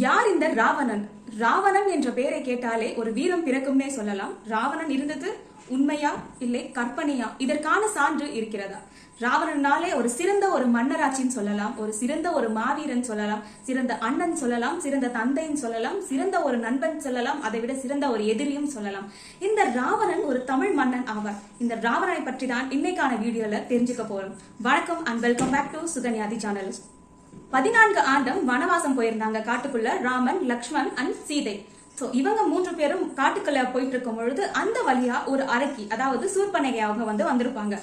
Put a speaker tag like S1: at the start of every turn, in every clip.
S1: யார் இந்த ராவணன்? ராவணன் என்ற பெயரை கேட்டாலே ஒரு வீரம் பிறக்கும்னே சொல்லலாம். ராவணன் இருந்தது உண்மையா? இல்லை கற்பனையா? இதற்கான சான்று இருக்கிறதா? ராவணனாலே ஒரு சிறந்த ஒரு மன்னராட்சின்னு சொல்லலாம். ஒரு சிறந்த ஒரு மாவீரன் சொல்லலாம். சிறந்த அண்ணன் சொல்லலாம். சிறந்த தந்தைன்னு சொல்லலாம். சிறந்த ஒரு நண்பன் சொல்லலாம். அதை விட சிறந்த ஒரு எதிரியும் சொல்லலாம். இந்த ராவணன் ஒரு தமிழ் மன்னன் ஆவார். இந்த ராவணனை பற்றி தான் இன்னைக்கான வீடியோல தெரிஞ்சுக்க போறோம். வணக்கம் அண்ட் வெல்கம் பேக் டு சுகன்யாதி சேனல் பதினான்கு ஆண்டம் வனவாசம் போயிருந்தாங்க காட்டுக்குள்ள ராமன் லக்ஷ்மண் அண்ட் சீதை. சோ இவங்க மூன்று பேரும் காட்டுக்குள்ள போயிட்டு இருக்கும் பொழுது அந்த வழியா ஒரு அரக்கி அதாவது சூர்பனகை அவங்க வந்து வந்திருப்பாங்க.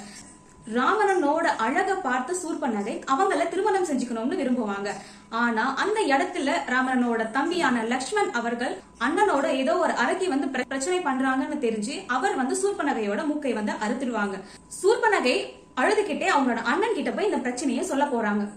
S1: ராவணனோட அழக பார்த்து சூர்பனகை அவங்கள திருமணம் செஞ்சுக்கணும்னு விரும்புவாங்க. ஆனா அந்த இடத்துல ராமணனோட தம்பியான லக்ஷ்மண் அவர்கள் அண்ணனோட ஏதோ ஒரு அரக்கி வந்து பிர- பிரச்சனை பண்றாங்கன்னு தெரிஞ்சு அவர் வந்து சூர்பனகையோட மூக்கை வந்து அறுத்துடுவாங்க. சூர்பனகை அழுதுகிட்டே அவங்களோட அண்ணன் கிட்ட போய் இந்த பிரச்சனையை சொல்ல போறாங்க.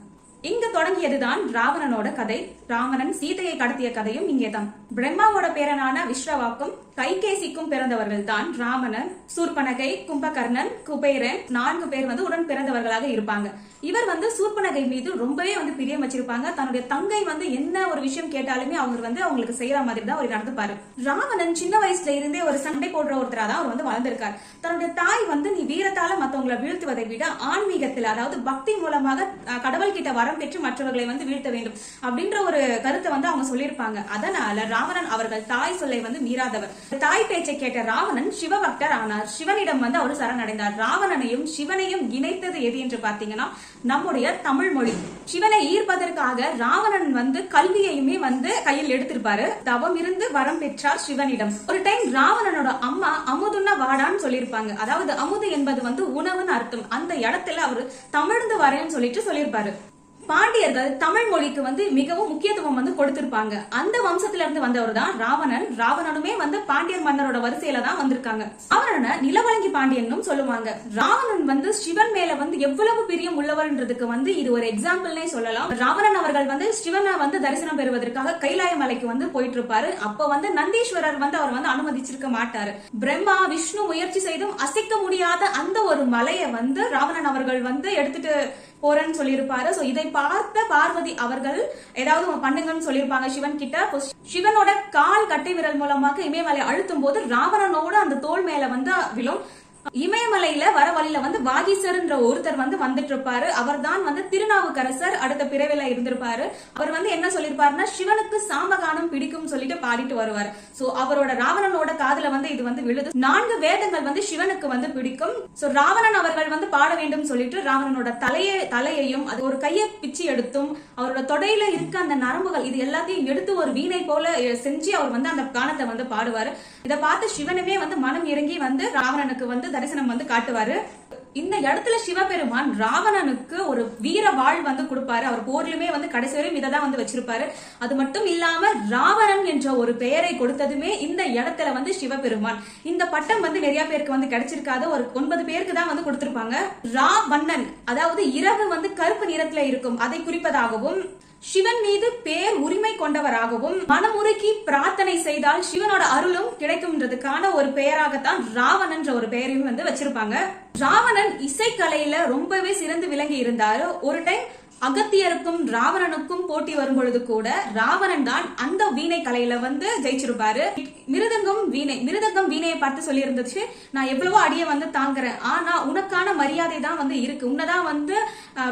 S1: இங்க தொடங்கியதுதான் ராவணனோட கதை. ராவணன் சீதையை கடத்திய கதையும் இங்கேதான். பிரம்மாவோட பேரனான விஸ்ரவாக்கும் கைகேசிக்கும் பிறந்தவர்கள் தான் ராமணன் சூர்பனகை கும்பகர்ணன் குபேரன் நான்கு பேர் வந்து உடன் பிறந்தவர்களாக இருப்பாங்க. இவர் வந்து சூர்பனகை மீது ரொம்பவே வந்து பிரியம் வச்சிருப்பாங்க. தன்னுடைய தங்கை வந்து என்ன ஒரு விஷயம் கேட்டாலுமே அவங்க வந்து அவங்களுக்கு செய்யற மாதிரி தான் அவர் நடந்துப்பாரு. ராவணன் சின்ன வயசுல இருந்தே ஒரு சண்டை போடுற ஒருத்தரா தான் அவர் வந்து வளர்ந்திருக்காரு. தன்னுடைய தாய் வந்து நீ வீரத்தால மத்தவங்களை வீழ்த்துவதை விட ஆன்மீகத்தில் அதாவது பக்தி மூலமாக கடவுள் கிட்ட வரம் பெற்று மற்றவர்களை வந்து வீழ்த்த வேண்டும் அப்படின்ற ஒரு கருத்தை வந்து அவங்க சொல்லியிருப்பாங்க. அதனால ராவணன் அவர்கள் தாய் சொல்லை வந்து மீறாதவர். தாய் பேச்சை கேட்ட ராவணன் சிவபக்தர் ஆனார் சிவனிடம் வந்து அவர் சரணடைந்தார். ராவணனையும் சிவனையும் இணைத்தது எது என்று பார்த்தீங்கன்னா நம்முடைய தமிழ் மொழி. சிவனை ஈர்ப்பதற்காக ராவணன் வந்து கல்வியையுமே வந்து கையில் எடுத்திருப்பாரு. தவம் இருந்து வரம் பெற்றார் சிவனிடம். ஒரு டைம் ராவணனோட அம்மா அமுதுன்னா வாடான்னு சொல்லியிருப்பாங்க. அதாவது அமுது என்பது வந்து உணவுன்னு அர்த்தம். அந்த இடத்துல அவரு தமிழ்ந்து வரேன்னு சொல்லிட்டு சொல்லியிருப்பாரு. பாண்டியர்கள் தமிழ் மொழிக்கு வந்து மிகவும் முக்கியத்துவம் வந்து கொடுத்திருப்பாங்க. அந்த வம்சத்துல இருந்து வந்தவர் தான் ராவணன். ராவணனுமே வந்து பாண்டியர் மன்னரோட வரிசையில தான் வந்திருக்காங்க. ராவணனை நிலவழங்கி பாண்டியனும் சொல்லுவாங்க. ராவணன் வந்து சிவன் மேல வந்து எவ்வளவு பிரியம் உள்ளவர்ன்றதுக்கு வந்து இது ஒரு எக்ஸாம்பிள்னே சொல்லலாம். ராவணன் அவர்கள் வந்து சிவனை வந்து தரிசனம் பெறுவதற்காக கைலாய மலைக்கு வந்து போயிட்டு இருப்பாரு அப்ப வந்து நந்தீஸ்வரர் வந்து அவர் வந்து அனுமதிச்சிருக்க மாட்டாரு. பிரம்மா விஷ்ணு முயற்சி செய்தும் அசைக்க முடியாத அந்த ஒரு மலையை வந்து ராவணன் அவர்கள் வந்து எடுத்துட்டு போறேன்னு சொல்லியிருப்பாரு. சோ இதை பார்த்த பார்வதி அவர்கள் ஏதாவது பண்ணுங்கன்னு சொல்லியிருப்பாங்க சிவன் கிட்ட. சிவனோட கால் கட்டை விரல் மூலமாக இமயமலை அழுத்தும் போது ராவணனோட அந்த தோல் மேல வந்து விழும். இமயமலையில வர வழியில வந்து வாகீசர்ன்ற ஒருத்தர் வந்து வந்துட்டு இருப்பாரு அவர் தான் வந்து திருநாவுக்கரசர் அடுத்த பிறவில இருந்திருப்பாரு. அவர் வந்து என்ன சொல்லிருப்பாருன்னா சிவனுக்கு சாம்பகானம் பிடிக்கும் சொல்லிட்டு பாடிட்டு வருவார். சோ அவரோட ராவணனோட காதுல வந்து இது வந்து விழுது. நான்கு வேதங்கள் வந்து சிவனுக்கு வந்து பிடிக்கும். சோ ராவணன் அவர்கள் வந்து பாட வேண்டும் சொல்லிட்டு ராவணனோட தலையை தலையையும் அது ஒரு கையை பிச்சு எடுத்தும் அவரோட தொடையில இருக்க அந்த நரம்புகள் இது எல்லாத்தையும் எடுத்து ஒரு வீணை போல செஞ்சு அவர் வந்து அந்த கானத்தை வந்து பாடுவாரு. இதை பார்த்து சிவனுமே வந்து மனம் இறங்கி வந்து ராவணனுக்கு வந்து தரிசனம் வந்து காட்டுவாரு. இந்த இடத்துல சிவபெருமான் ராவணனுக்கு ஒரு வீர வாழ் வந்து கொடுப்பாரு. அவர் போர்லயுமே வந்து கடைசி வரையும் இதை தான் வந்து வச்சிருப்பாரு. அது மட்டும் இல்லாம ராவணன் என்ற ஒரு பெயரை கொடுத்ததுமே இந்த இடத்துல வந்து சிவபெருமான். இந்த பட்டம் வந்து நிறைய பேருக்கு வந்து கிடைச்சிருக்காது. ஒரு ஒன்பது பேருக்கு தான் வந்து கொடுத்திருப்பாங்க. ராவண்ணன் அதாவது இரவு வந்து கருப்பு நிறத்துல இருக்கும். அதை குறிப்பதாகவும் சிவன் மீது பேர் உரிமை கொண்டவராகவும் மனமுருக்கி பிரார்த்தனை செய்தால் சிவனோட அருளும் கிடைக்கும்ன்றதுக்கான ஒரு பெயராகத்தான் ராவணன்ற ஒரு பெயரையும் வந்து வச்சிருப்பாங்க. ராவணன் இசைக்கலையில ரொம்பவே சிறந்து விளங்கி இருந்தாரு. ஒரு டைம் அகத்தியருக்கும் ராவணனுக்கும் போட்டி வரும் பொழுது கூட ராவணன் தான் அந்த வீணை கலையில வந்து ஜெயிச்சிருப்பாரு. மிருதங்கம் வீணை மிருதங்கம் வீணையை பார்த்து சொல்லி இருந்துச்சு நான் எவ்வளவோ அடியை வந்து தாங்குறேன் ஆனா உனக்கான மரியாதை தான் வந்து இருக்கு. உன்னதான் வந்து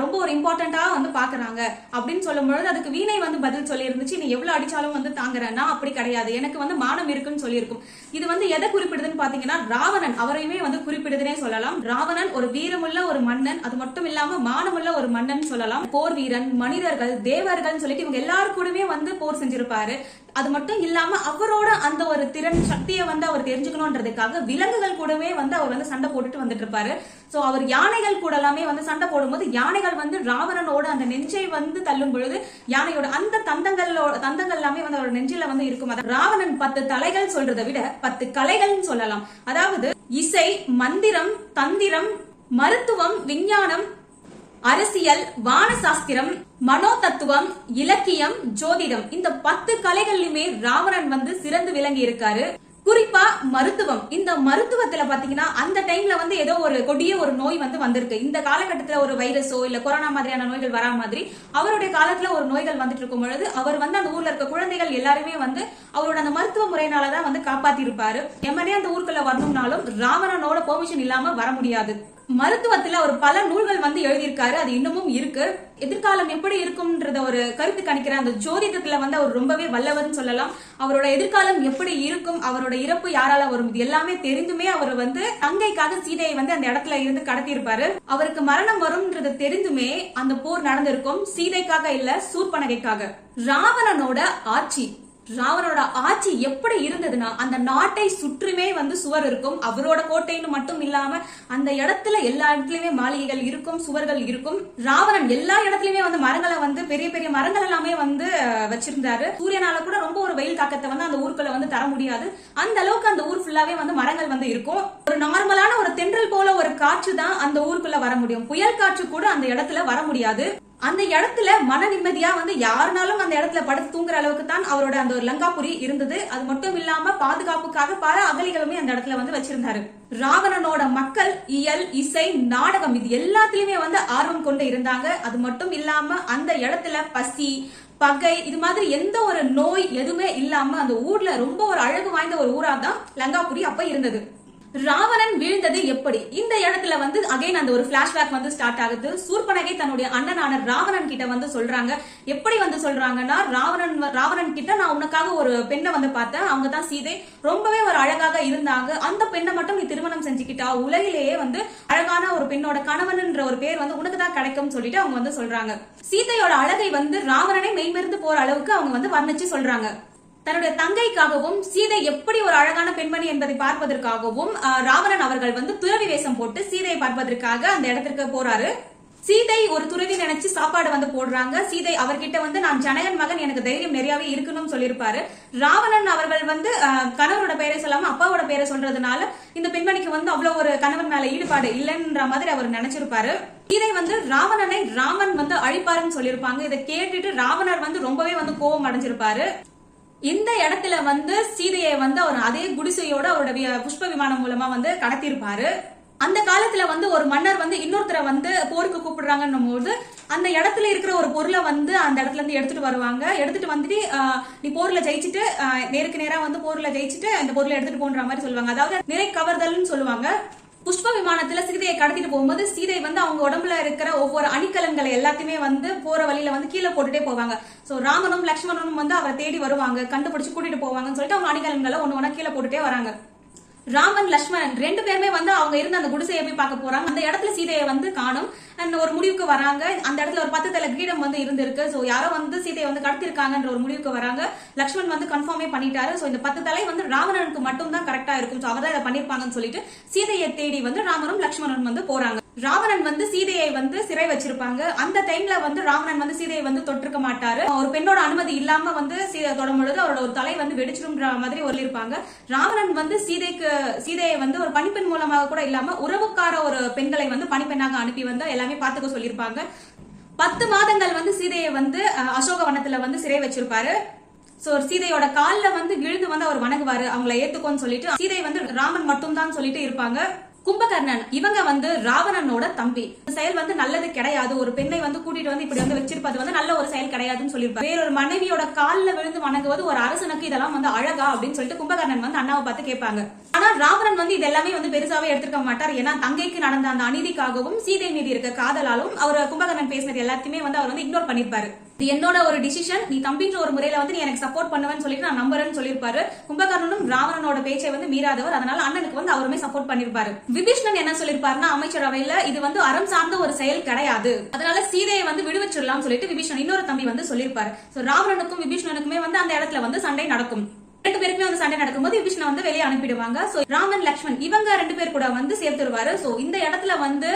S1: ரொம்ப ஒரு இம்பார்ட்டண்டா வந்து பாக்குறாங்க. அப்படின்னு சொல்லும் பொழுது அதுக்கு வீணை வந்து பதில் சொல்லி இருந்துச்சு நீ எவ்வளவு அடிச்சாலும் வந்து தாங்குறேன் நான் அப்படி கிடையாது. எனக்கு வந்து மானம் இருக்குன்னு சொல்லியிருக்கும். இது வந்து எதை குறிப்பிடுதுன்னு பாத்தீங்கன்னா ராவணன் அவரையுமே வந்து குறிப்பிடுதுன்னே சொல்லலாம். ராவணன் ஒரு வீரமுள்ள ஒரு மன்னன் அது மட்டும் இல்லாம மானமுள்ள ஒரு மன்னன் சொல்லலாம். போர் வீரன் மனிதர்கள் தேவர்கள் சொல்லிட்டு இவங்க எல்லாரும் கூடவே வந்து போர் செஞ்சிருப்பாரு. அது மட்டும் இல்லாம அவரோட அந்த ஒரு திறன் சக்தியை வந்து அவர் தெரிஞ்சுக்கணும்ன்றதுக்காக விலங்குகள் கூடவே வந்து அவர் வந்து சண்டை போட்டுட்டு வந்துட்டு இருப்பாரு சோ அவர் யானைகள் கூட எல்லாமே வந்து சண்டை போடும்போது யானைகள் வந்து ராவணனோட அந்த நெஞ்சை வந்து தள்ளும் பொழுது யானையோட அந்த தந்தங்களோட தந்தங்கள் எல்லாமே வந்து அவரோட நெஞ்சில வந்து இருக்கும். ராவணன் பத்து தலைகள் சொல்றதை விட பத்து கலைகள்னு சொல்லலாம். அதாவது இசை மந்திரம் தந்திரம் மருத்துவம் விஞ்ஞானம் அரசியல் வானசாஸ்திரம் மனோதத்துவம் இலக்கியம் ஜோதிடம். இந்த பத்து கலைகள்லயுமே ராவணன் வந்து சிறந்து விளங்கி இருக்காரு. குறிப்பா மருத்துவம். இந்த மருத்துவத்துல பாத்தீங்கன்னா அந்த டைம்ல வந்து ஏதோ ஒரு கொடிய ஒரு நோய் வந்து வந்திருக்கு. இந்த காலகட்டத்துல ஒரு வைரஸோ இல்ல கொரோனா மாதிரியான நோய்கள் வரா மாதிரி அவருடைய காலத்துல ஒரு நோய்கள் வந்துட்டு இருக்கும் பொழுது அவர் வந்து அந்த ஊர்ல இருக்க குழந்தைகள் எல்லாருமே வந்து அவரோட அந்த மருத்துவ முறையினாலதான் வந்து காப்பாத்தி இருப்பாரு எம்எல்ஏ அந்த ஊருக்குள்ள வரணும்னாலும் ராவணனோட பெர்மிஷன் இல்லாம வர முடியாது. மருத்துவத்துல அவர் பல நூல்கள் வந்து எழுதியிருக்காரு. அது இன்னமும் இருக்கு. எதிர்காலம் எப்படி இருக்கும்ன்றத ஒரு கருத்து கணிக்கிற அந்த ஜோதிடத்துல வந்து அவர் ரொம்பவே வல்லவர்னு சொல்லலாம். அவரோட எதிர்காலம் எப்படி இருக்கும்? அவரோட இறப்பு யாரால வரும்? இது எல்லாமே தெரிந்துமே அவர் வந்து தங்கைக்காக சீதையை வந்து அந்த இடத்துல இருந்து கடத்தியிருப்பாரு. அவருக்கு மரணம் வரும்ன்றது தெரிந்துமே அந்த போர் நடந்திருக்கும். சீதைக்காக இல்ல சூர்பனகைக்காக. ராவணனோட ஆட்சி. ராவனோட ஆட்சி எப்படி இருந்ததுன்னா அந்த நாட்டை சுற்றுமே வந்து சுவர் இருக்கும். அவரோட கோட்டைன்னு மட்டும் இல்லாம அந்த இடத்துல எல்லா இடத்துலயுமே மாளிகைகள் இருக்கும் சுவர்கள் இருக்கும். ராவணன் எல்லா இடத்துலயுமே வந்து மரங்களை வந்து பெரிய பெரிய மரங்கள் எல்லாமே வந்து வச்சிருந்தாரு. சூரியனால கூட ரொம்ப ஒரு வெயில் தாக்கத்தை வந்து அந்த ஊருக்குள்ள வந்து தர முடியாது. அந்த அளவுக்கு அந்த ஊர் ஃபுல்லாவே வந்து மரங்கள் வந்து இருக்கும். ஒரு நார்மலான ஒரு தென்றல் போல ஒரு காற்று தான் அந்த ஊருக்குள்ள வர முடியும். புயல் காற்று கூட அந்த இடத்துல வர முடியாது. அந்த இடத்துல மன நிம்மதியா வந்து யாருனாலும் அந்த இடத்துல படுத்து தூங்குற அளவுக்கு தான் அவரோட அந்த ஒரு லங்காபுரி இருந்தது. அது மட்டும் இல்லாம பாதுகாப்புக்காக பல அகலிகளுமே அந்த இடத்துல வந்து வச்சிருந்தாரு. ராவணனோட மக்கள் இயல் இசை நாடகம் இது எல்லாத்துலயுமே வந்து ஆர்வம் கொண்டு இருந்தாங்க. அது மட்டும் இல்லாம அந்த இடத்துல பசி பகை இது மாதிரி எந்த ஒரு நோய் எதுவுமே இல்லாம அந்த ஊர்ல ரொம்ப ஒரு அழகு வாய்ந்த ஒரு ஊரா தான் லங்காபுரி அப்ப இருந்தது. ராவணன் வீழ்ந்தது எப்படி? இந்த இடத்துல வந்து அகைன் அந்த ஒரு பிளாஷ்பேக் வந்து ஸ்டார்ட் ஆகுது. சூர்பனகை தன்னுடைய அண்ணனான ராவணன் கிட்ட வந்து சொல்றாங்க. எப்படி வந்து சொல்றாங்கன்னா ராவணன் ராவணன் கிட்ட நான் உனக்காக ஒரு பெண்ணை வந்து பார்த்தேன். அவங்க தான் சீதை. ரொம்பவே ஒரு அழகாக இருந்தாங்க. அந்த பெண்ணை மட்டும் நீ திருமணம் செஞ்சுக்கிட்டா உலகிலேயே வந்து அழகான ஒரு பெண்ணோட கணவன்ன்ற ஒரு பேர் வந்து உனக்கு தான் கிடைக்கும் சொல்லிட்டு அவங்க வந்து சொல்றாங்க. சீதையோட அழகை வந்து ராவணனை மெய்மருந்து போற அளவுக்கு அவங்க வந்து வர்ணிச்சு சொல்றாங்க. தன்னுடைய தங்கைக்காகவும் சீதை எப்படி ஒரு அழகான பெண்மணி என்பதை பார்ப்பதற்காகவும் ராவணன் அவர்கள் வந்து துறவி வேஷம் போட்டு சீதையை பார்ப்பதற்காக அந்த இடத்திற்கு போறாரு. சீதை ஒரு துறவி நினைச்சு சாப்பாடு வந்து போடுறாங்க. சீதை அவர்கிட்ட வந்து நான் ஜனகன் மகன் எனக்கு தைரியம் நிறையவே இருக்கணும்னு சொல்லியிருப்பாரு. ராவணன் அவர்கள் வந்து கணவரோட பெயரை சொல்லாம அப்பாவோட பெயரை சொல்றதுனால இந்த பெண்மணிக்கு வந்து அவ்வளவு ஒரு கணவன் மேல ஈடுபாடு இல்லைன்ற மாதிரி அவர் நினைச்சிருப்பாரு. சீதை வந்து ராவணனை ராமன் வந்து அழிப்பாருன்னு சொல்லியிருப்பாங்க. இதை கேட்டுட்டு ராவணர் வந்து ரொம்பவே வந்து கோபம் அடைஞ்சிருப்பாரு. இந்த இடத்துல வந்து சீதையை வந்து அவர் அதே குடிசையோட அவருடைய புஷ்ப விமானம் மூலமா வந்து கடத்திருப்பாரு அந்த காலத்துல வந்து ஒரு மன்னர் வந்து இன்னொருத்தரை வந்து போருக்கு கூப்பிடுறாங்கன்னும் போது அந்த இடத்துல இருக்கிற ஒரு பொருளை வந்து அந்த இடத்துல இருந்து எடுத்துட்டு வருவாங்க. எடுத்துட்டு வந்துட்டு நீ போர்ல ஜெயிச்சுட்டு நேருக்கு நேரா வந்து போர்ல ஜெயிச்சுட்டு அந்த பொருளை எடுத்துட்டு போன்ற மாதிரி சொல்லுவாங்க. அதாவது நிறை கவர்தல்னு சொல்லுவாங்க. புஷ்ப விமானத்துல சீதையை கடத்திட்டு போகும்போது சீதை வந்து அவங்க உடம்புல இருக்கிற ஒவ்வொரு அணிகலன்களை எல்லாத்தையுமே வந்து போற வழியில வந்து கீழே போட்டுட்டே போவாங்க. சோ ராமனும் லக்ஷ்மணனும் வந்து அவரை தேடி வருவாங்க. கண்டுபிடிச்சு கூட்டிட்டு போவாங்கன்னு சொல்லிட்டு அவங்க அணிகலன்களை ஒண்ணு ஒண்ணா கீழே போட்டுட்டே வராங்க. ராமன் லக்ஷ்மணன் ரெண்டு பேருமே வந்து அவங்க இருந்த அந்த குடிசையை போய் பார்க்க போறாங்க. அந்த இடத்துல சீதையை வந்து காணும். அண்ட் ஒரு முடிவுக்கு வராங்க. அந்த இடத்துல ஒரு பத்து தலை கிரீடம் வந்து இருந்திருக்கு. சோ யாரோ வந்து சீதையை வந்து கடத்திருக்காங்கன்ற ஒரு முடிவுக்கு வராங்க. லக்ஷ்மண் வந்து கன்ஃபார்மே பண்ணிட்டாரு. சோ இந்த பத்து தலை வந்து ராவணனுக்கு மட்டும் தான் கரெக்டா இருக்கும். சோ அவதான் இதை பண்ணிருப்பாங்கன்னு சொல்லிட்டு சீதையை தேடி வந்து ராமனும் லக்ஷ்மணனும் வந்து போறாங்க. ராவணன் வந்து சீதையை வந்து சிறை வச்சிருப்பாங்க. அந்த டைம்ல வந்து ராவணன் வந்து சீதையை வந்து தொட்டிருக்க மாட்டாரு. ஒரு பெண்ணோட அனுமதி இல்லாம வந்து சீதை தொடும் பொழுது அவரோட ஒரு தலை வந்து வெடிச்சிரும்ன்ற மாதிரி ஒல்லிருப்பாங்க ராவணன் வந்து சீதைக்கு சீதையை வந்து ஒரு பணிப்பெண் மூலமாக கூட இல்லாம உறவுக்கார ஒரு பெண்களை வந்து பணிப்பெண்ணாக அனுப்பி வந்து எல்லாமே பாத்துக்க சொல்லியிருப்பாங்க. பத்து மாதங்கள் வந்து சீதையை வந்து அசோக அசோகவனத்துல வந்து சிறை வச்சிருப்பாரு. சோ சீதையோட கால்ல வந்து விழுந்து வந்து அவர் வணங்குவாரு. அவங்கள ஏத்துக்கோன்னு சொல்லிட்டு சீதை வந்து ராமன் மட்டும்தான் சொல்லிட்டு இருப்பாங்க. கும்பகர்ணன் இவங்க வந்து ராவணனோட தம்பி. இந்த செயல் வந்து நல்லது கிடையாது. ஒரு பெண்ணை வந்து கூட்டிட்டு வந்து இப்படி வந்து வச்சிருப்பது வந்து நல்ல ஒரு செயல் கிடையாதுன்னு சொல்லியிருப்பாரு வேறொரு மனைவியோட காலில் விழுந்து வணங்குவது ஒரு அரசனுக்கு இதெல்லாம் வந்து அழகா அப்படின்னு சொல்லிட்டு கும்பகர்ணன் வந்து அண்ணாவை பார்த்து கேட்பாங்க. ஆனா ராவணன் வந்து இது எல்லாமே வந்து பெருசாவே எடுத்துக்க மாட்டார். ஏன்னா தங்கைக்கு நடந்த அந்த அநீதிக்காகவும் சீதை மீதி இருக்க காதலாலும் அவர் கும்பகர்ணன் பேசினது எல்லாத்தையுமே வந்து அவர் வந்து இக்னோர் பண்ணிருப்பாரு இது என்னோட ஒரு டிசிஷன் நீ தம்பின்ற ஒரு முறையில வந்து நீ எனக்கு சப்போர்ட் பண்ணுவேன்னு சொல்லிட்டு நான் நம்புறேன்னு சொல்லியிருப்பாரு. கும்பகர்ணனும் ராவணனோட பேச்சை வந்து மீறாதவர். அதனால அண்ணனுக்கு வந்து அவருமே சப்போர்ட் பண்ணிருப்பாரு விபீஷ்ணன் என்ன சொல்லிருப்பாருன்னா அமைச்சரவையில இது வந்து அறம் சார்ந்த ஒரு செயல் கிடையாது. அதனால சீதையை வந்து விடுவிச்சிடலாம் சொல்லிட்டு விபீஷ்ணன் இன்னொரு தம்பி வந்து சொல்லியிருப்பாரு. சோ ராவணனுக்கும் விபீஷ்ணனுக்குமே வந்து அந்த இடத்துல வந்து சண்டை நடக்கும். ரெண்டு பேருக்குமே வந்து சண்டை நடக்கும்போது விபீஷ்ண வந்து வெளியே அனுப்பிடுவாங்க. சோ ராமன் லக்ஷ்மண் இவங்க ரெண்டு பேர் கூட வந்து சேர்த்துருவாரு. சோ இந்த இடத்துல வந்து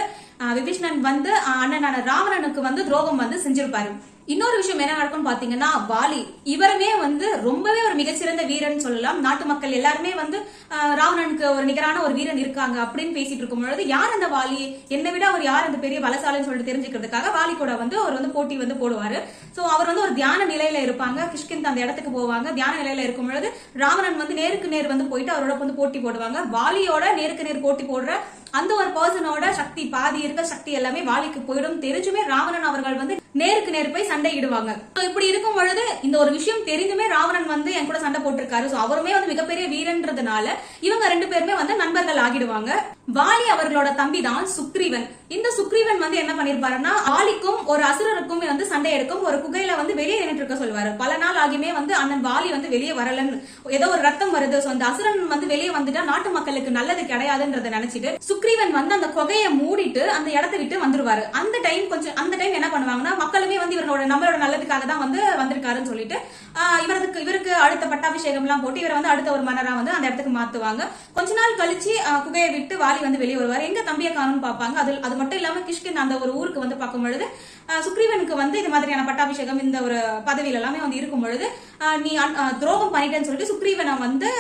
S1: விபீஷ்ணன் வந்து அண்ணனான ராவணனுக்கு வந்து துரோகம் வந்து செஞ்சிருப்பாரு. இன்னொரு விஷயம் என்ன நடக்கும் பாத்தீங்கன்னா வாலி இவருமே வந்து ரொம்பவே ஒரு மிகச்சிறந்த வீரன் சொல்லலாம். நாட்டு மக்கள் எல்லாருமே வந்து ராவணனுக்கு ஒரு நிகரான ஒரு வீரன் இருக்காங்க அப்படின்னு பேசிட்டு இருக்கும் பொழுது யார் அந்த வாலி? என்னை விட அவர் யார் அந்த பெரிய பலசாலின்னு சொல்லிட்டு தெரிஞ்சுக்கிறதுக்காக வாலி கூட வந்து அவர் வந்து போட்டி வந்து போடுவாரு. சோ அவர் வந்து ஒரு தியான நிலையில இருப்பாங்க. கிஷ்கிந்த் அந்த இடத்துக்கு போவாங்க. தியான நிலையில இருக்கும் பொழுது ராவணன் வந்து நேருக்கு நேர் வந்து போயிட்டு அவரோட வந்து போட்டி போடுவாங்க. வாலியோட நேருக்கு நேர் போட்டி போடுற அந்த ஒரு பர்சனோட சக்தி பாதி இருக்க சக்தி எல்லாமே வாலிக்கு போயிடும். தெரிஞ்சுமே ராவணன் அவர்கள் வந்து நேருக்கு நேர் போய் சண்டையிடுவாங்க. இப்படி இருக்கும் பொழுது இந்த ஒரு விஷயம் தெரிந்துமே ராவணன் வந்து என் கூட சண்டை போட்டிருக்காரு. சோ அவருமே வந்து மிகப்பெரிய வீரன்றதுனால இவங்க ரெண்டு பேருமே வந்து நண்பர்கள் ஆகிடுவாங்க. வாலி அவர்களோட தம்பி தான் சுக்ரீவன். இந்த சுக்ரீவன் வந்து என்ன பண்ணிருப்பாருன்னா வாலிக்கும் ஒரு அசுரருக்கும் வந்து சண்டை எடுக்கும் ஒரு குகையில வந்து வெளியே நின்றுட்டு இருக்க சொல்லுவாரு. பல நாள் ஆகியுமே வந்து அண்ணன் வாலி வந்து வெளியே வரலன்னு ஏதோ ஒரு ரத்தம் வருது. ஸோ அந்த அசுரன் வந்து வெளியே வந்துட்டா நாட்டு மக்களுக்கு நல்லது கிடையாதுன்றத நினைச்சிட்டு சுக்ரீவன் வந்து அந்த குகையை மூடிட்டு அந்த இடத்தை விட்டு வந்துருவாரு. அந்த டைம் கொஞ்சம் அந்த டைம் என்ன பண்ணுவாங்கன்னா மக்களுமே வந்து இவரோட நம்மளோட நல்லதுக்காக தான் வந்து வந்திருக்காருன்னு சொல்லிட்டு இவருக்கு இவருக்கு அடுத்த பட்டாபிஷேகம் எல்லாம் போட்டு இவரை வந்து அடுத்த ஒரு மன்னரா வந்து அந்த இடத்துக்கு மாத்துவாங்க. கொஞ்ச நாள் கழிச்சு குகையை விட்டு வாலி வந்து வெளியே வருவார். எங்க தம்பியை காணும்னு பார்ப்பாங்க. அது அது மட்டும் இல்லாம கிஷ்கின் அந்த ஒரு ஊருக்கு வந்து பார்க்கும் பொழுது சுக்ரீவனுக்கு வந்து இது மாதிரியான பட்டாபிஷேகம் இந்த ஒரு பதவியில எல்லாமே வந்து இருக்கும் பொழுது நீ துரோகம் பண்ணிட்டேன்னு சொல்லிட்டு சுக்ரீவனை வந்து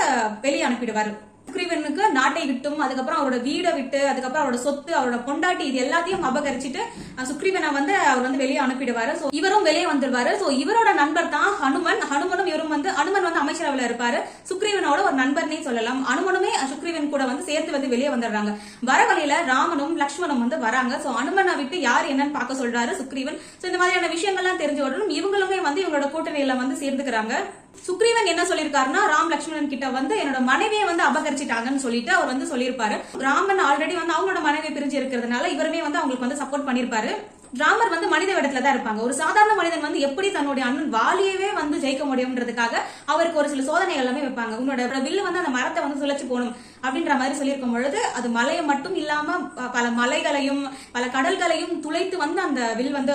S1: வெளியே அனுப்பிடுவாரு. சுக்ரீவனுக்கு நாட்டை விட்டும் அதுக்கப்புறம் அவரோட வீடை விட்டு அதுக்கப்புறம் அவரோட சொத்து அவரோட பொண்டாட்டி இது எல்லாத்தையும் அபகரிச்சுட்டு சுக்ரீவனை வந்து அவர் வந்து வெளியே அனுப்பிடுவாரு. சோ இவரும் வெளியே வந்துடுவாரு. சோ இவரோட நண்பர் தான் ஹனுமன். ஹனுமனும் இவரும் வந்து ஹனுமன் வந்து அமைச்சரவில் இருப்பாரு. சுக்ரீவனோட ஒரு நண்பர்னே சொல்லலாம். அனுமனுமே சுக்ரீவன் கூட வந்து சேர்த்து வந்து வெளியே வந்துடுறாங்க. வர வழியில ராமனும் லக்ஷ்மணும் வந்து வராங்க. சோ அனுமனை விட்டு யார் என்னன்னு பார்க்க சொல்றாரு சுக்ரீவன். சோ இந்த மாதிரியான விஷயங்கள்லாம் தெரிஞ்ச உடனும் இவங்களுமே வந்து இவங்களோட கூட்டணியில வந்து சேர்ந்துக்கிறாங்க. சுக்ரீவன் என்ன சொல்லியிருக்காருன்னா ராம் லக்ஷ்மணன் கிட்ட வந்து என்னோட மனைவியை வந்து அபகரிச்சிட்டாங்கன்னு சொல்லிட்டு அவர் வந்து சொல்லியிருப்பாரு. ராமன் ஆல்ரெடி வந்து அவங்களோட மனைவி பிரிஞ்சு இருக்கிறதுனால இவருமே வந்து அவங்களுக்கு வந்து சப்போர்ட் பண்ணிருப்பாரு ராமர் வந்து மனித வேடத்துல தான் இருப்பாங்க. ஒரு சாதாரண மனிதன் வந்து எப்படி தன்னுடைய அண்ணன் வாலியவே வந்து ஜெயிக்க முடியும்ன்றதுக்காக அவருக்கு ஒரு சில சோதனை எல்லாமே வைப்பாங்க. உன்னோட வில்லு வந்து அந்த மரத்தை வந்து சுழச்சு போகணும் அப்படின்ற மாதிரி சொல்லியிருக்கும் பொழுது அது மலையை மட்டும் இல்லாம பல மலைகளையும் பல கடல்களையும் துளைத்து வந்து அந்த வில் வந்து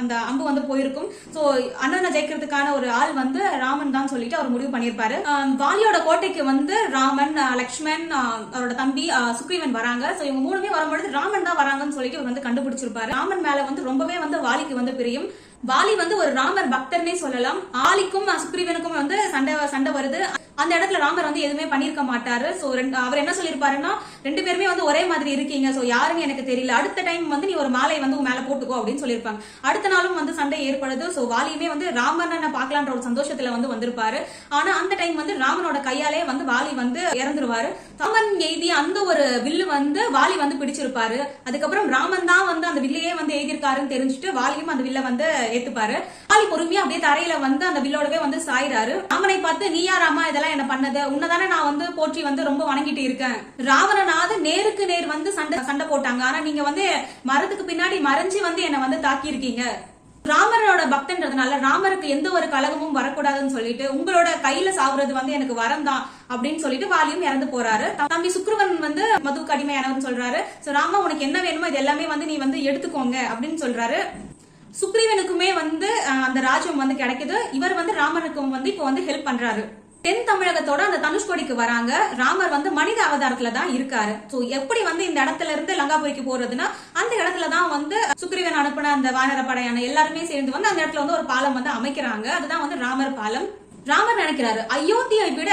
S1: அந்த அம்பு வந்து போயிருக்கும். சோ அண்ணனை ஜெயிக்கிறதுக்கான ஒரு ஆள் வந்து ராமன் தான் சொல்லிட்டு அவர் முடிவு பண்ணியிருப்பாரு. வாலியோட கோட்டைக்கு வந்து ராமன் லக்ஷ்மன் லக்ஷ்மண் அவரோட தம்பி சுக்ரீவன் வராங்க. சோ இவங்க மூணுமே வரும்பொழுது ராமன் தான் வராங்கன்னு சொல்லிட்டு இவர் வந்து கண்டுபிடிச்சிருப்பாரு. ராமன் மேல வந்து ரொம்பவே வந்து வாலிக்கு வந்து பிரியும். வாலி வந்து ஒரு ராமர் பக்தர்னே சொல்லலாம். ஆலிக்கும் சுக்ரீவனுக்கும் வந்து சண்டை சண்டை வருது. அந்த இடத்துல ராமர் வந்து எதுவுமே பண்ணிருக்க மாட்டாரு. சோ அவர் என்ன சொல்லியிருப்பாருன்னா ரெண்டு பேருமே வந்து ஒரே மாதிரி இருக்கீங்க. சோ யாருன்னு எனக்கு தெரியல. அடுத்த டைம் வந்து நீ ஒரு மாலை வந்து உன் மேல போட்டுக்கோ அப்படின்னு சொல்லியிருப்பாங்க அடுத்த நாளும் வந்து சண்டை ஏற்படுது. சோ வாலியுமே வந்து ராமனை பார்க்கலான்ற ஒரு சந்தோஷத்துல வந்து வந்திருப்பாரு. ஆனா அந்த டைம் வந்து ராமனோட கையாலே வந்து வாலி வந்து இறந்துருவாரு. ராமன் எய்திய அந்த ஒரு வில்லு வந்து வாலி வந்து பிடிச்சிருப்பாரு. அதுக்கப்புறம் ராமன் தான் வந்து அந்த வில்லையே வந்து எழுதியிருக்காருன்னு தெரிஞ்சுட்டு வாலியும் அந்த வில்ல வந்து ஏத்துப்பாரு. வாலி பொறுமையா அப்படியே தரையில வந்து அந்த வில்லோடவே வந்து சாயிறாரு. ராமனை பார்த்து நீயா ராமா இதெல்லாம் என்ன பண்ணது? உன்னதானே நான் வந்து போற்றி வந்து ரொம்ப வணங்கிட்டு இருக்கேன். ராவணனாவது நேருக்கு நேர் வந்து சண்டை சண்டை போட்டாங்க. ஆனா நீங்க வந்து மரத்துக்கு பின்னாடி மறைஞ்சு வந்து என்ன வந்து தாக்கி இருக்கீங்க ராமரோட பக்தன்றதுனால ராமருக்கு எந்த ஒரு கலகமும் வரக்கூடாதுன்னு சொல்லிட்டு உங்களோட கையில சாவுறது வந்து எனக்கு வரம் தான் அப்படின்னு சொல்லிட்டு வாலியும் இறந்து போறாரு. தம்பி சுக்ரவன் வந்து மது அடிமையானவர்னு சொல்றாரு. சோ ராமா உனக்கு என்ன வேணுமோ இது எல்லாமே வந்து நீ வந்து எடுத்துக்கோங்க அப்படின்னு சொல்றாரு. சுக்ரீவனுக்குமே வந்து அந்த ராஜ்யம் வந்து கிடைக்குது. இவர் வந்து ராமனுக்கும் வந்து இப்போ வந்து ஹெல்ப் பண்றாரு. தென் தமிழகத்தோட அந்த தனுஷ்கோடிக்கு வராங்க. ராமர் வந்து மனித அவதாரத்துல தான் இருக்காரு. சோ எப்படி வந்து இந்த இடத்துல இருந்து லங்காபுரிக்கு போறதுன்னா அந்த இடத்துல தான் வந்து சுக்ரீவன் அனுப்பின அந்த வானர படையான எல்லாருமே சேர்ந்து வந்து அந்த இடத்துல வந்து ஒரு பாலம் வந்து அமைக்கிறாங்க. அதுதான் வந்து ராமர் பாலம். ராமர் நினைக்கிறாரு அயோத்தியை விட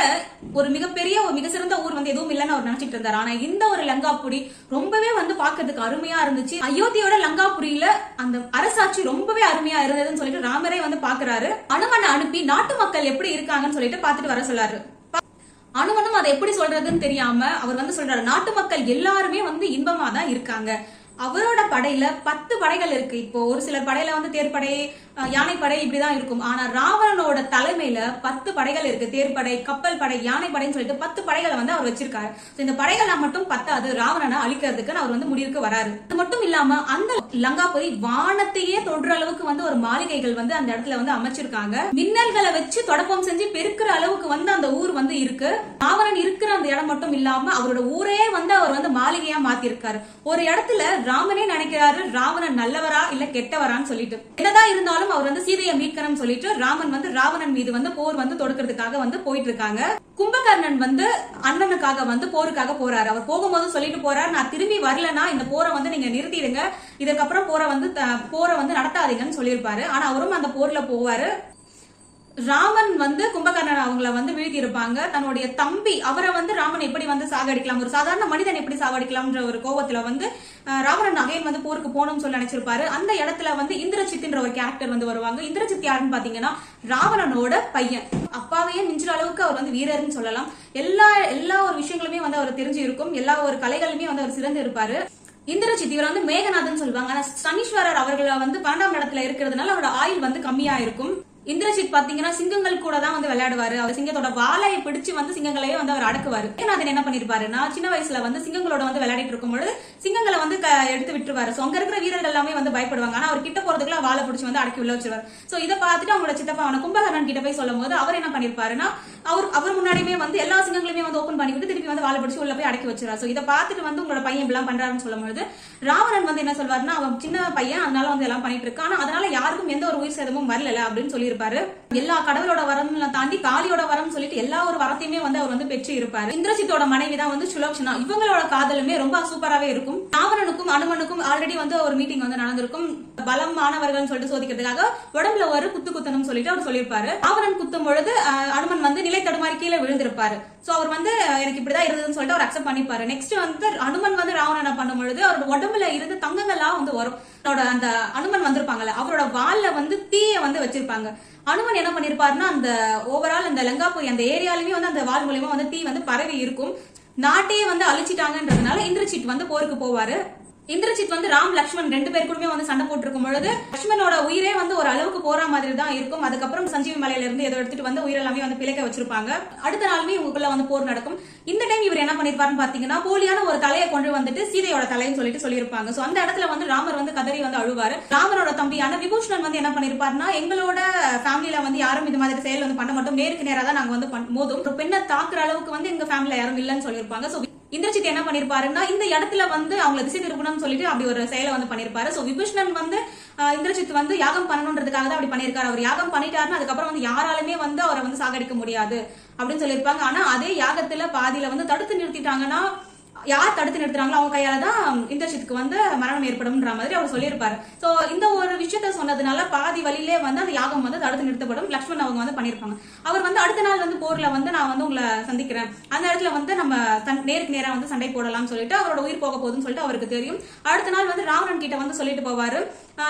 S1: ஒரு மிகப்பெரிய ஒரு மிக சிறந்த ஊர் வந்து எதுவும் இல்லைன்னு அவர் நினைச்சிட்டு இருந்தாரு. ஆனா இந்த ஒரு லங்காபுரி ரொம்பவே வந்து பாக்குறதுக்கு அருமையா இருந்துச்சு. அயோத்தியோட லங்காபுரியில அந்த அரசாட்சி ரொம்பவே அருமையா இருந்ததுன்னு சொல்லிட்டு ராமரே வந்து பாக்குறாரு அனுமனை அனுப்பி நாட்டு மக்கள் எப்படி இருக்காங்கன்னு சொல்லிட்டு பாத்துட்டு வர சொல்லாரு. அனுமனும் அதை எப்படி சொல்றதுன்னு தெரியாம அவர் வந்து சொல்றாரு நாட்டு மக்கள் எல்லாருமே வந்து இன்பமா தான் இருக்காங்க. அவரோட படையில பத்து படைகள் இருக்கு. இப்போ ஒரு சிலர் படையில வந்து தேர்ப்படை யானைப்படை இப்படிதான் இருக்கும். ஆனா ராவணனோட தலைமையில பத்து படைகள் இருக்கு. தேர்ப்படை கப்பல் படை யானைப்படைன்னு சொல்லிட்டு பத்து படைகளை வந்து அவர் வச்சிருக்காரு. இந்த படைகளை மட்டும் பத்தாது. ராவணனை அழிக்கிறதுக்கு அவர் வந்து முடிவுக்கு வராரு. அது மட்டும் இல்லாம அந்த லங்காபுரி வானத்தையே தொடுற அளவுக்கு வந்து ஒரு மாளிகைகள் வந்து அந்த இடத்துல வந்து அமைச்சிருக்காங்க. மின்னல்களை வச்சு தொடப்பம் செஞ்சு பெருக்கிற அளவுக்கு வந்து அந்த ஊர் வந்து இருக்கு. ராவணன் இருக்கிற அந்த இடம் மட்டும் இல்லாம அவரோட ஊரே வந்து அவர் வந்து மாளிகையா மாத்திருக்காரு. ஒரு இடத்துல ராமனே நினைக்கிறாரு ராவணன் நல்லவரா இல்ல கெட்டவரான்னு சொல்லிட்டு. என்னதான் இருந்தாலும் அவர் வந்து சீதையை மீட்கணும்னு சொல்லிட்டு ராமன் வந்து ராவணன் மீது வந்து போர் வந்து தொடுக்கிறதுக்காக வந்து போயிட்டு இருக்காங்க கும்பகர்ணன் வந்து அண்ணனுக்காக வந்து போருக்காக போறாரு. அவர் போகும்போது சொல்லிட்டு போறாரு நான் திரும்பி வரலனா இந்த போரை வந்து நீங்க நிறுத்திடுங்க. இதுக்கப்புறம் போரை வந்து போரை வந்து நடத்தாதீங்கன்னு சொல்லியிருப்பாரு. ஆனா அவரும் அந்த போர்ல போவாரு. ராமன் வந்து கும்பகர்ணன் அவங்கள வந்து வீழ்த்திருப்பாங்க தன்னுடைய தம்பி அவரை வந்து ராமன் எப்படி வந்து சாகடிக்கலாம்? ஒரு சாதாரண மனிதன் எப்படி சாகடிக்கலாம்ன்ற ஒரு கோவத்துல வந்து ராவணன் அகைன் வந்து போருக்கு போகணும்னு சொல்லி நினைச்சிருப்பாரு. அந்த இடத்துல வந்து இந்திரஜித்ன்ற ஒரு கேரக்டர் வந்து வருவாங்க. இந்திரஜித் யாருன்னு பாத்தீங்கன்னா ராவணனோட பையன். அப்பாவையே மிஞ்சுற அளவுக்கு அவர் வந்து வீரர்னு சொல்லலாம். எல்லா எல்லா ஒரு விஷயங்களுமே வந்து அவர் தெரிஞ்சு இருக்கும் எல்லா ஒரு கலைகளுமே வந்து அவர் சிறந்து இருப்பாரு. இந்திரஜித் இவர் வந்து மேகநாதன் சொல்லுவாங்க. ஆனா சனீஸ்வரர் அவர்களை வந்து பன்னெண்டாம் இடத்துல இருக்கிறதுனால அவரோட ஆயுள் வந்து கம்மியா இருக்கும் இந்திரஜித் பாத்தீங்கன்னா சிங்கங்கள் கூட தான் வந்து விளையாடுவாரு. அவர் சிங்கத்தோட வாழையை பிடிச்சு வந்து சிங்கங்களையே வந்து அவர் அடக்குவாரு. மேகநாதன் என்ன பண்ணிருப்பாருன்னா சின்ன வயசுல வந்து சிங்கங்களோட வந்து விளையாடிட்டு இருக்கும் பொழுது சிங்கங்களை வந்து க- எடுத்து விட்டுருவாரு. சோ அங்க இருக்கிற வீரர்கள் எல்லாமே வந்து பயப்படுவாங்க. ஆனா அவர் கிட்ட போறதுக்குள்ள வாழை பிடிச்சி வந்து அடக்கி உள்ள வச்சிருவாரு. சோ இதை பார்த்துட்டு அவங்களோட சித்தப்பா அவன கும்பகரணன் கிட்ட போய் சொல்லும் போது அவர் என்ன பண்ணிருப்பாருன்னா அவர் அவர் முன்னாடியுமே வந்து எல்லா சிங்கங்களுமே வந்து ஓபன் பண்ணிவிட்டு திருப்பி வந்து வாழை பிடிச்சி உள்ள போய் அடக்கி வச்சிருவார். சோ இதை பார்த்துட்டு வந்து உங்களோட பையன் இப்படிலாம் பண்றாருன்னு சொல்லும் பொழுது ராவணன் வந்து என்ன சொல்வாருன்னா அவன் சின்ன பையன் அதனால வந்து எல்லாம் பண்ணிட்டு இருக்கான். ஆனா அதனால யாருக்கும் எந்த ஒரு உயிர் சேதமும் வரல அப்படின்னு சொல்லி சொல்லியிருப்பாரு எல்லா கடவுளோட வரம் தாண்டி காளியோட வரம் சொல்லிட்டு எல்லா ஒரு வரத்தையுமே வந்து அவர் வந்து பெற்று இருப்பாரு. இந்திரஜித்தோட மனைவி தான் வந்து சுலோச்சனா. இவங்களோட காதலுமே ரொம்ப சூப்பராவே இருக்கும். ராவணனுக்கும் அனுமனுக்கும் ஆல்ரெடி வந்து ஒரு மீட்டிங் வந்து நடந்திருக்கும். பலம் மாணவர்கள் சொல்லிட்டு சோதிக்கிறதுக்காக உடம்புல ஒரு குத்து குத்தணும் சொல்லிட்டு அவர் சொல்லியிருப்பாரு. ராவணன் குத்தும் பொழுது அனுமன் வந்து நிலை தடுமாறி கீழே விழுந்திருப்பாரு. சோ அவர் வந்து எனக்கு இப்படிதான் இருந்ததுன்னு சொல்லிட்டு அவர் அக்செப்ட் பண்ணிப்பாரு. நெக்ஸ்ட் வந்து அனுமன் வந்து ராவணனை பண்ணும் பொழுது அவரோட உடம்புல இருந்து தங்கங்கள்லாம் வந்து வரும். அவரோட அந்த அனுமன் வந்திருப்பாங்கல்ல அவரோட வால்ல வந்து தீய வந்து வச்சிருப்பாங்க. அனுமன் என்ன பண்ணிருப்பாருன்னா அந்த ஓவரால் அந்த லங்காபுரி அந்த ஏரியாலுமே வந்து அந்த வால் மூலியமா வந்து தீ வந்து பரவி இருக்கும். நாட்டையே வந்து அழிச்சிட்டாங்கன்றதுனால இந்திரஜித் வந்து போருக்கு போவாரு. இந்திரஜித் வந்து ராம் லக்ஷ்மண் ரெண்டு பேர் கூடமே வந்து சண்டை போட்டிருக்கும் பொழுது லக்ஷ்மணோட உயிரே வந்து ஒரு அளவுக்கு போற மாதிரி தான் இருக்கும். அதுக்கப்புறம் சஞ்சீவி மலையில இருந்து ஏதோ எடுத்துட்டு வந்து உயிரெல்லாமே வந்து பிழைக்க வச்சிருப்பாங்க. அடுத்த நாளுமே இவங்களுக்குள்ள வந்து போர் நடக்கும். இந்த டைம் இவர் என்ன பண்ணிருப்பாருன்னு பாத்தீங்கன்னா போலியான ஒரு தலையை கொண்டு வந்துட்டு சீதையோட தலைன்னு சொல்லிட்டு சொல்லியிருப்பாங்க. சோ அந்த இடத்துல வந்து ராமர் வந்து கதறி வந்து அழுவாரு. ராமரோட தம்பியான விபூஷணன் வந்து என்ன பண்ணிருப்பாருன்னா எங்களோட ஃபேமிலியில வந்து யாரும் இது மாதிரி செயல் வந்து பண்ண மாட்டோம். நேருக்கு நேரா தான் நாங்க வந்து மோதும். பெண்ணை தாக்குற அளவுக்கு வந்து எங்க ஃபேமிலியில யாரும் இல்லைன்னு சொல்லியிருப்பாங்க. சோ இந்திரஜித் என்ன பண்ணிருப்பாருன்னா இந்த இடத்துல வந்து அவங்களை திசை திருப்பணும்னு சொல்லிட்டு அப்படி ஒரு செயலை வந்து பண்ணிருப்பாரு. சோ விபீஷ்ணன் வந்து இந்திரஜித் வந்து யாகம் பண்ணணுன்றதுக்காக தான் அப்படி பண்ணிருக்காரு. அவர் யாகம் பண்ணிட்டாருன்னா அதுக்கப்புறம் வந்து யாராலுமே வந்து அவரை வந்து சாகடிக்க முடியாது அப்படின்னு சொல்லியிருப்பாங்க. ஆனா அதே யாகத்துல பாதியில வந்து தடுத்து நிறுத்திட்டாங்கன்னா யார் தடுத்து நிறுத்துறாங்களோ அவங்க கையால தான் இந்திரஜித்துக்கு வந்து மரணம் ஏற்படும்ன்ற மாதிரி அவர் சொல்லியிருப்பாரு. சோ இந்த ஒரு விஷயத்த சொன்னதுனால பாதி வழியிலே வந்து அந்த யாகம் வந்து தடுத்து நிறுத்தப்படும். லக்ஷ்மண் அவங்க வந்து பண்ணிருப்பாங்க அவர் வந்து அடுத்த நாள் வந்து போர்ல வந்து நான் வந்து உங்களை சந்திக்கிறேன். அந்த இடத்துல வந்து நம்ம தன்- நேருக்கு நேரா வந்து சண்டை போடலாம்னு சொல்லிட்டு அவரோட உயிர் போக போகுதுன்னு சொல்லிட்டு அவருக்கு தெரியும். அடுத்த நாள் வந்து ராவணன் கிட்ட வந்து சொல்லிட்டு போவாரு.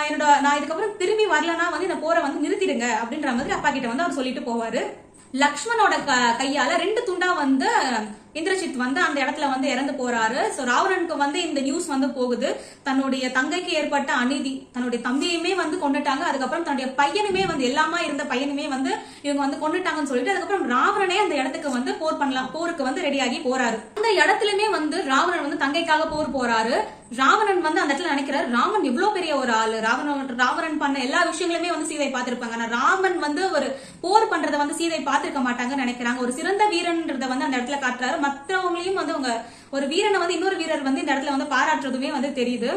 S1: என்னோட நான் இதுக்கப்புறம் திரும்பி வரலன்னா வந்து இந்த போரை வந்து நிறுத்திடுங்க அப்படின்ற மாதிரி அப்பா கிட்ட வந்து அவர் சொல்லிட்டு போவாரு. லக்ஷ்மணோட க- கையால ரெண்டு துண்டா வந்து இந்திரஜித் வந்து அந்த இடத்துல வந்து இறந்து போறாரு. சோ ராவணனுக்கு வந்து இந்த நியூஸ் வந்து போகுது. தன்னுடைய தங்கைக்கு ஏற்பட்ட அநீதி தன்னுடைய தம்பியுமே வந்து கொண்டுட்டாங்க அதுக்கப்புறம் தன்னுடைய பையனுமே வந்து எல்லாமா இருந்த பையனுமே வந்து இவங்க வந்து கொண்டுட்டாங்கன்னு சொல்லிட்டு அதுக்கப்புறம் ராவணனே அந்த இடத்துக்கு வந்து போர் பண்ணலாம் போருக்கு வந்து ரெடியாகி போறாரு. அந்த இடத்துலயுமே வந்து ராவணன் வந்து தங்கைக்காக போர் போறாரு. ராவணன் வந்து அந்த இடத்துல நினைக்கிறார் ராமன் எவ்வளவு பெரிய ஒரு ஆளு. ராவணன் ராவணன் பண்ண எல்லா விஷயங்களுமே வந்து சீதை பார்த்திருப்பாங்க. ஆனா ராமன் வந்து ஒரு போர் பண்றதை வந்து சீதை பார்த்திருக்க மாட்டாங்கன்னு நினைக்கிறாங்க. ஒரு சிறந்த வீரன்றத வந்து அந்த இடத்துல காட்டுறாரு. மற்றவங்களையும் வந்து அவங்க ஒரு வீரனை வந்து இன்னொரு வீரர் வந்து இந்த இடத்துல வந்து பாராட்டுறதுமே வந்து தெரியுது.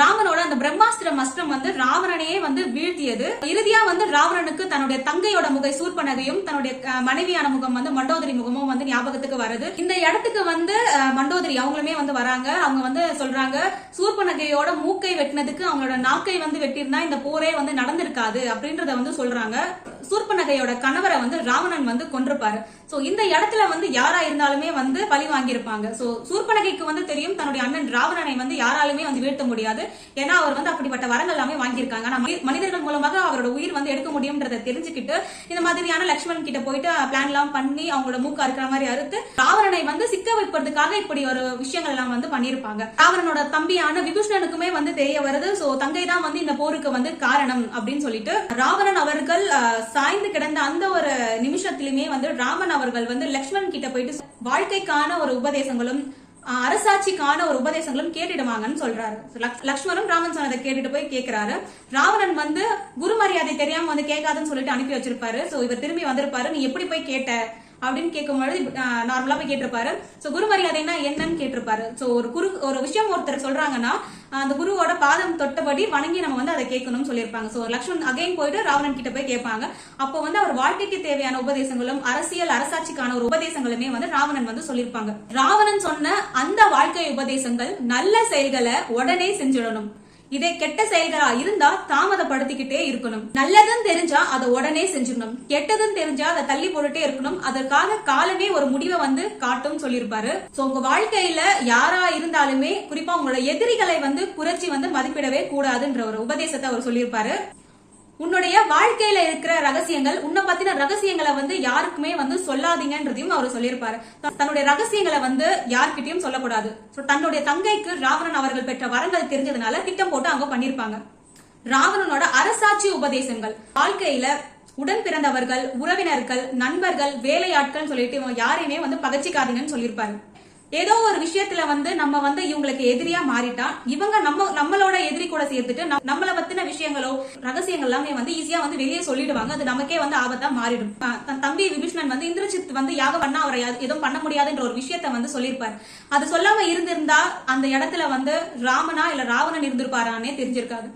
S1: ராமனோட அந்த பிரம்மாஸ்திரம் அஸ்திரம் வந்து ராவணனையே வந்து வீழ்த்தியது. இறுதியா வந்து ராவணனுக்கு தன்னுடைய தங்கையோட முகை சூர்பனகையும் தன்னுடைய மனைவியான முகம் வந்து மண்டோதரி முகமும் வந்து ஞாபகத்துக்கு வருது. இந்த இடத்துக்கு வந்து மண்டோதரி அவங்களுமே வந்து வராங்க. அவங்க வந்து சொல்றாங்க சூர்பனகையோட மூக்கை வெட்டினதுக்கு அவங்களோட நாக்கை வந்து வெட்டியிருந்தா இந்த போரே வந்து நடந்திருக்காது அப்படின்றத வந்து சொல்றாங்க. சூர்பனகையோட கணவரை வந்து ராவணன் வந்து கொன்றிருப்பாரு சோ இந்த இடத்துல வந்து யாரா இருந்தாலுமே வந்து பழி வாங்கியிருப்பாங்க. சோ சூர்பனகைக்கு வந்து தெரியும் தன்னுடைய அண்ணன் ராவணனை வந்து யாராலுமே வந்து வீழ்த்த முடியாது. ஏன்னா அவர் வந்து அப்படிப்பட்ட வரங்கள் எல்லாமே வாங்கியிருக்காங்க. ஆனா மனிதர்கள் மூலமாக அவரோட உயிர் வந்து எடுக்க முடியும்ன்றதை தெரிஞ்சுக்கிட்டு இந்த மாதிரியான லக்ஷ்மணன் கிட்ட போயிட்டு பிளான் எல்லாம் பண்ணி அவங்களோட மூக்கு அறுக்கிற மாதிரி அறுத்து ராவணனை வந்து சிக்க வைப்பதற்காக இப்படி ஒரு விஷயங்கள் எல்லாம் வந்து பண்ணியிருப்பாங்க. ராவணனோட தம்பியான விபூஷணனுக்குமே வந்து தெரிய வருது. சோ தங்கை தான் வந்து இந்த போருக்கு வந்து காரணம் அப்படின்னு சொல்லிட்டு ராவணன் அவர்கள் சாய்ந்து கிடந்த அந்த ஒரு நிமிஷத்திலுமே வந்து ராமன் அவர்கள் வந்து லக்ஷ்மணன் கிட்ட போயிட்டு வாழ்க்கைக்கான ஒரு உபதேசங்களும் அரசாட்சிக்கான ஒரு உபதேசங்களும் கேட்டுடுவாங்கன்னு சொல்றாரு. So, லக்ஷ்மணன் ராமன் சொன்னதை கேட்டுட்டு போய் கேக்குறாரு. ராவணன் வந்து குரு மரியாதை தெரியாம வந்து கேட்காதுன்னு சொல்லிட்டு அனுப்பி வச்சிருப்பாரு. சோ இவர் திரும்பி வந்திருப்பாரு. நீ எப்படி போய் கேட்ட? அப்படின்னு கேட்கும்பொழுது நார்மலா போய் கேட்டிருப்பாரு. சோ குரு மரியாதைன்னா என்னன்னு கேட்டிருப்பாரு. சோ ஒரு குரு ஒரு விஷயம் ஒருத்தர் சொல்றாங்கன்னா அந்த குருவோட பாதம் தொட்டபடி வணங்கி நம்ம வந்து அதை கேட்கணும்னு சொல்லியிருப்பாங்க. சோ லக்ஷ்மண் அகைன் போயிட்டு ராவணன் கிட்ட போய் கேட்பாங்க. அப்போ வந்து அவர் வாழ்க்கைக்கு தேவையான உபதேசங்களும் அரசியல் அரசாட்சிக்கான ஒரு உபதேசங்களுமே வந்து ராவணன் வந்து சொல்லியிருப்பாங்க. ராவணன் சொன்ன அந்த வாழ்க்கை உபதேசங்கள் நல்ல செயல்களை உடனே செஞ்சிடணும். இதே கெட்ட செயல்களா இருந்தா தாமதப்படுத்திக்கிட்டே இருக்கணும். நல்லதுன்னு தெரிஞ்சா அதை உடனே செஞ்சிடணும். கெட்டதுன்னு தெரிஞ்சா அதை தள்ளி போட்டுட்டே இருக்கணும். அதற்காக காலமே ஒரு முடிவை வந்து காட்டும் சொல்லியிருப்பாரு. சோ உங்க வாழ்க்கையில யாரா இருந்தாலுமே குறிப்பா உங்களோட எதிரிகளை வந்து குறைச்சி வந்து மதிப்பிடவே கூடாதுன்ற ஒரு உபதேசத்தை அவர் சொல்லியிருப்பாரு. உன்னுடைய வாழ்க்கையில இருக்கிற ரகசியங்கள் உன்னை பத்தின ரகசியங்களை வந்து யாருக்குமே வந்து சொல்லாதீங்கன்றதையும் அவர் சொல்லியிருப்பாரு. த- தன்னுடைய ரகசியங்களை வந்து யார்கிட்டயும் சொல்லக்கூடாது. தன்னுடைய தங்கைக்கு ராவணன் அவர்கள் பெற்ற வரங்கள் தெரிஞ்சதுனால திட்டம் போட்டு அங்க பண்ணிருப்பாங்க ராவணனோட அரசாட்சி உபதேசங்கள் வாழ்க்கையில உடன் பிறந்தவர்கள் உறவினர்கள் நண்பர்கள் வேலையாட்கள் சொல்லிட்டு யாரையுமே வந்து பகச்சிக்காதீங்கன்னு சொல்லியிருப்பாரு. ஏதோ ஒரு விஷயத்துல வந்து நம்ம வந்து இவங்களுக்கு எதிரியா மாறிட்டா இவங்க நம்ம நம்மளோட எதிரி கூட சேர்த்துட்டு நம்மள பத்தின விஷயங்களோ ரகசியங்கள் எல்லாமே வந்து ஈஸியா வந்து வெளியே சொல்லிடுவாங்க. அது நமக்கே வந்து ஆபத்தா மாறிடும். தன் தம்பி விபீஷ்ணன் வந்து இந்திரஜித் வந்து யாகம் பண்ணா அவரை எதுவும் பண்ண முடியாதுன்ற ஒரு விஷயத்த வந்து சொல்லியிருப்பாரு. அது சொல்லாம இருந்திருந்தா அந்த இடத்துல வந்து ராமனா இல்ல ராவணன் இருந்திருப்பாரானே தெரிஞ்சிருக்காது.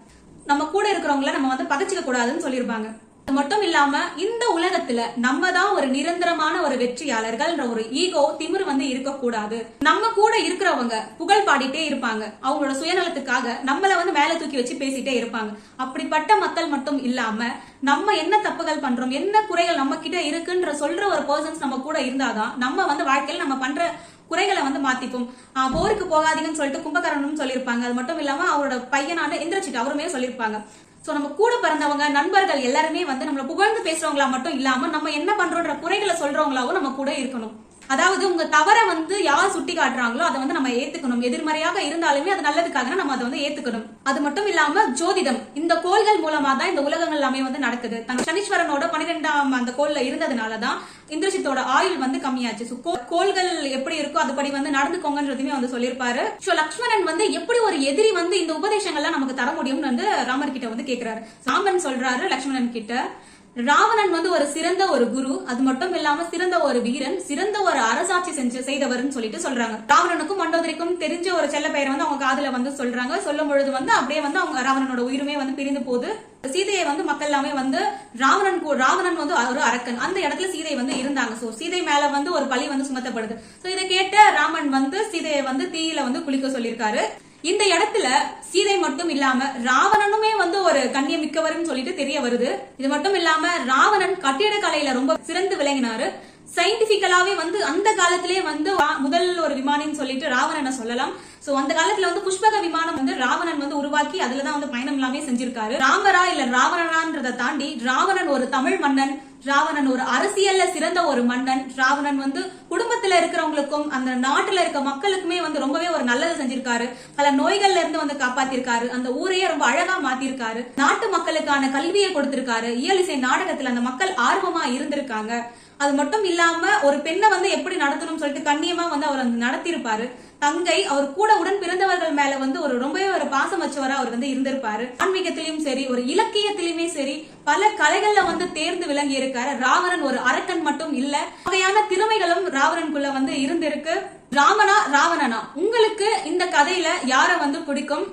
S1: நம்ம கூட இருக்கிறவங்கள நம்ம வந்து பகச்சிக்க கூடாதுன்னு சொல்லியிருப்பாங்க. அது மட்டும் இல்லாம இந்த உலகத்துல நம்ம தான் ஒரு நிரந்தரமான ஒரு வெற்றியாளர்கள்ன்ற ஒரு ஈகோ திமிர் வந்து இருக்கக்கூடாது. நம்ம கூட இருக்கிறவங்க புகழ் பாடிட்டே இருப்பாங்க. அவங்களோட சுயநலத்துக்காக நம்மள வந்து மேல தூக்கி வச்சு பேசிட்டே இருப்பாங்க. அப்படிப்பட்ட மக்கள் மட்டும் இல்லாம நம்ம என்ன தப்புகள் பண்றோம் என்ன குறைகள் நம்ம கிட்ட இருக்குன்ற சொல்ற ஒரு பர்சன்ஸ் நம்ம கூட இருந்தாதான் நம்ம வந்து வாழ்க்கையில நம்ம பண்ற குறைகளை வந்து மாத்திப்போம். போருக்கு போகாதீங்கன்னு சொல்லிட்டு கும்பகரணம் சொல்லியிருப்பாங்க. அது மட்டும் இல்லாம அவரோட பையனான இந்திரச்சிட் அவருமே சொல்லியிருப்பாங்க. சோ நம்ம கூட பிறந்தவங்க நண்பர்கள் எல்லாருமே வந்து நம்மள புகழ்ந்து பேசுறவங்களா மட்டும் இல்லாம நம்ம என்ன பண்றோன்ற குறைகளை சொல்றவங்களாவும் நம்ம கூட இருக்கணும். அதாவது உங்க தவற வந்து யார் சுட்டி காட்டுறாங்களோ அதை வந்து நம்ம ஏத்துக்கணும். எதிர்மறையாக இருந்தாலுமே அது நல்லதுக்காக நம்ம அதை வந்து ஏத்துக்கணும். அது மட்டும் இல்லாம ஜோதிடம். இந்த கோள்கள் மூலமா தான் இந்த உலகங்கள் எல்லாமே வந்து நடக்குது. தன் சனீஸ்வரனோட பன்னிரெண்டாம் அந்த கோல்ல இருந்ததுனாலதான் இந்திரஜித்தோட ஆயுள் வந்து கம்மியாச்சு. கோ- கோள்கள் எப்படி இருக்கோ அதுபடி வந்து நடந்துக்கோங்கன்றதுமே வந்து சொல்லியிருப்பாரு. சோ லக்ஷ்மணன் வந்து எப்படி ஒரு எதிரி வந்து இந்த உபதேசங்கள்லாம் நமக்கு தர முடியும்னு வந்து ராமர் கிட்ட வந்து கேக்குறாரு. ராமன் சொல்றாரு லக்ஷ்மணன் கிட்ட ராவணன் வந்து ஒரு சிறந்த ஒரு குரு அது மட்டும் இல்லாம சிறந்த ஒரு வீரன் சிறந்த ஒரு அரசாட்சி செஞ்சு செய்தவர்னு சொல்லிட்டு சொல்றாங்க. ராவணனுக்கும் மண்டோதரிக்கும் தெரிஞ்ச ஒரு செல்ல பெயர் வந்து அவங்க காதுல வந்து சொல்றாங்க. சொல்லும் பொழுது வந்து அப்படியே வந்து அவங்க ராவணனோட உயிருமே வந்து பிரிந்து போகுது. சீதையை வந்து மக்கள் எல்லாமே வந்து ராவணன் ராவணன் வந்து ஒரு அரக்கன். அந்த இடத்துல சீதை வந்து இருந்தாங்க. சோ சீதை மேல வந்து ஒரு பழி வந்து சுமத்தப்படுது. சோ இதை கேட்ட ராமன் வந்து சீதையை வந்து தீயில வந்து குளிக்க சொல்லியிருக்காரு. இந்த இடத்துல சீதை மட்டும் இல்லாம ராவணனுமே வந்து ஒரு கண்ணியம் மிக்கவர்னு சொல்லிட்டு தெரிய வருது. இது மட்டும் இல்லாம ராவணன் கட்டிடக்கலையில ரொம்ப சிறந்து விளங்கினாரு. சயின்டிபிக்கலாவே வந்து அந்த காலத்திலே வந்து வா- முதல் ஒரு விமானின்னு சொல்லிட்டு ராவணனை சொல்லலாம். சோ அந்த காலத்துல வந்து புஷ்பக விமானம் வந்து ராவணன் வந்து உருவாக்கி அதுலதான் வந்து பயணம் எல்லாமே செஞ்சிருக்காரு. ராமரா இல்ல ராவணனான்றதை தாண்டி ராவணன் ஒரு தமிழ் மன்னன். ராவணன் ஒரு அரசியல்ல சிறந்த ஒரு மன்னன். ராவணன் வந்து குடும்பத்துல இருக்கிறவங்களுக்கும் அந்த நாட்டுல இருக்க மக்களுக்குமே வந்து ரொம்பவே ஒரு நல்லது செஞ்சிருக்காரு. பல நோய்கள்ல இருந்து வந்து காப்பாத்திருக்காரு. அந்த ஊரையே ரொம்ப அழகா மாத்திருக்காரு. நாட்டு மக்களுக்கான கல்வியை கொடுத்திருக்காரு. இயலிசை நாடகத்துல அந்த மக்கள் ஆர்வமா இருந்திருக்காங்க. அது மட்டும் இல்லாம ஒரு பெண்ணை வந்து எப்படி நடத்தணும்னு சொல்லிட்டு கண்ணியமா வந்து அவர் வந்து நடத்திருப்பாரு தங்கை அவர் கூட உடன் பிறந்தவர்கள் மேல வந்து ஒரு ரொம்பவே ஒரு பாசம் வச்சவரா அவர் வந்து இருந்திருப்பாரு. ஆன்மீகத்திலயும் சரி ஒரு இலக்கியத்திலுமே சரி பல கலைகள்ல வந்து தேர்ந்து விளங்கி இருக்காரு. ராவணன் ஒரு அரக்கன் மட்டும் இல்ல வகையான திறமைகளும் ராவணனுக்குள்ள வந்து இருந்திருக்கு. ராமனா ராவணனா. உங்களுக்கு இந்த கதையில யார வந்து பிடிக்கும்?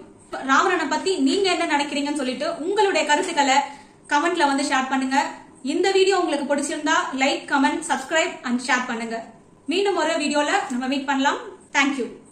S1: ராவணனை பத்தி நீங்க என்ன நினைக்கிறீங்கன்னு சொல்லிட்டு உங்களுடைய கருத்துக்களை கமெண்ட்ல வந்து ஷேர் பண்ணுங்க. இந்த வீடியோ உங்களுக்கு பிடிச்சிருந்தா like comment subscribe and share பண்ணுங்க. மீண்டும் ஒரு வீடியோல நம்ம மீட் பண்ணலாம். Thank you.